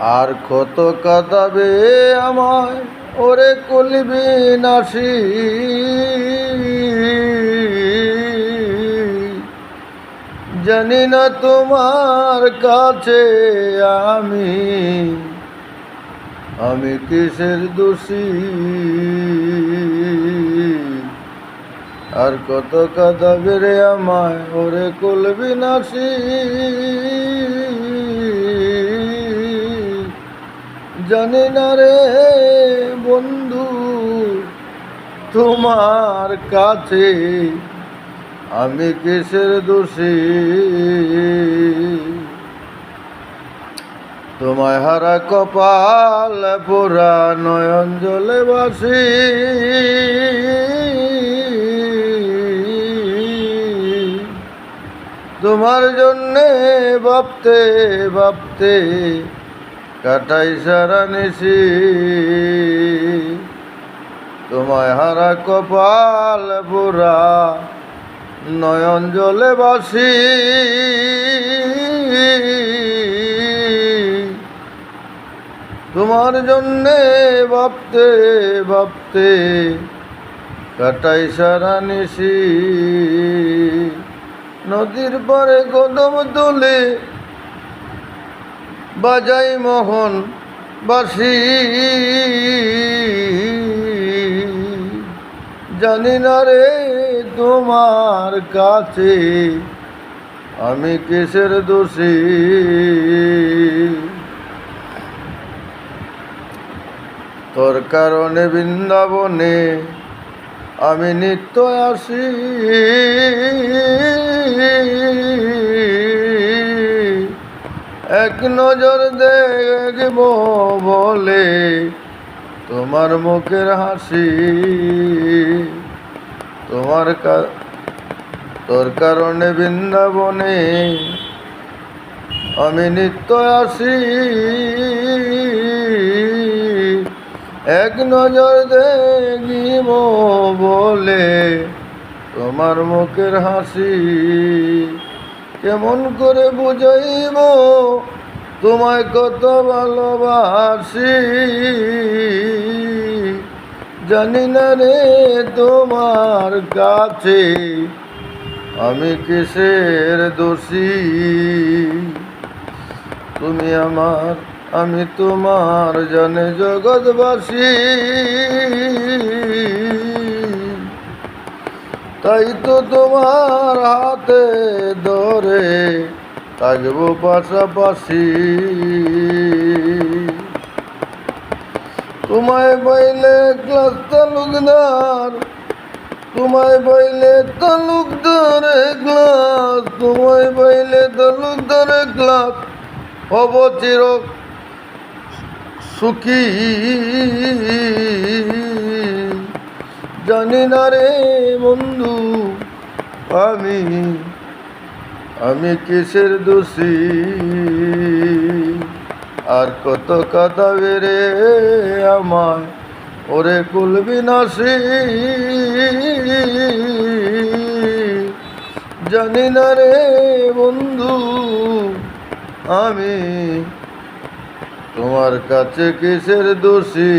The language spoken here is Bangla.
আর কত কাঁদাবে আমায়? ওরে কলিবি নাসি। জানি না তোমার কাছে আমি আমি কিসের দোষী? আর কত কাঁদাবে রে আমায়? ওরে কলবি নাসি। জানি না রে বন্ধু, তোমার কাছে আমি কিসের দোষী? তোমায় হারা কপাল পুরা নয়ন জলে বাসি। তোমার জন্যে ভাবতে ভাবতে কাটাই সারা নিশি। তোমায় হারা কপাল বুড়া, নয়ন জলে বাসি। তোমার জন্যে ভাবতে ভাবতে কাটাই সারা নিশি। নদীর পরে কদম তুলে বাজাই মোহন বাসি। জানি না রে তোমার কাছে আমি কিসের দোষী? তোর কারণে বৃন্দাবনে আমি নিত্য আসি। এক নজর দেখব বলে তোমার মুখের হাসি। তোমার তোর কারণে বৃন্দাবনে আমি নিত্য আসি। এক নজর দেখিব বলে তোমার মুখের হাসি। কেমন করে বুঝাইব? তোমায় কত ভালোবাসি। জানি না রে তোমার কাছে আমি কিসের দোষী? তুমি আমার, আমি তোমার জানে জগৎবাসী। তাই তো তোমার হাতে ধরে থাকব পাশাপাশি। তোমায় বইলে ক্লাস তালুকদার তোমায় বইলে তালুকদার ক্লাস, তোমায় বইলে তালুকদার ক্লাস, হব চির সুখী। জানি না রে বন্ধু আমি আমি কিসের দোষী? আর কত কাঁদাবে রে আমার ওরে কুলবি নাসি। জানি না রে বন্ধু, আমি তোমার কাছে কিসের দোষী?